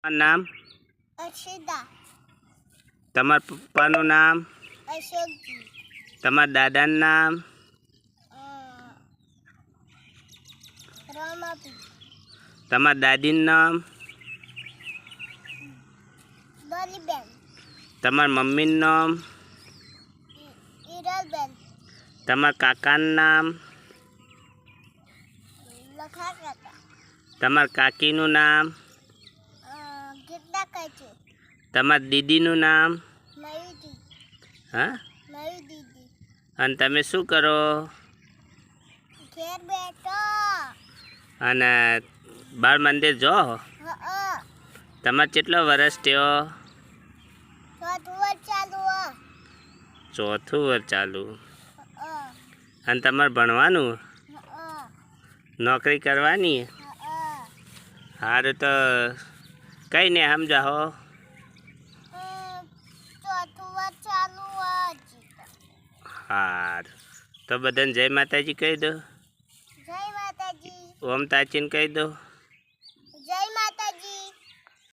તમારું નામ? તમાર તમારા પપ્પાનું નામ? અશોકજી. તમારા દાદાનું નામ? રમાપી. તમારા દાદીનું નામ? ડોલીબેન તમારા મમ્મીનું નામ? તમાર ઈરલબેન તમારા કાકાનું નામ? લખા તમારા કાકીનું નામ? તમારા દીદીનું નામ? હા? અને તમે શું કરો? અને બાળ મંદિર જો? તમારે કેટલો વર્ષ થયો? ચોથું વર્ષ ચાલુ અને તમારે ભણવાનું? નોકરી કરવાની? સારું તો કઈ ને સમજાવો ચોથું વર્ષ ચાલુ હ. હજી તો. સારું તો બધાને જય માતાજી કહી દો. ઓમ તાચીને કહી દો.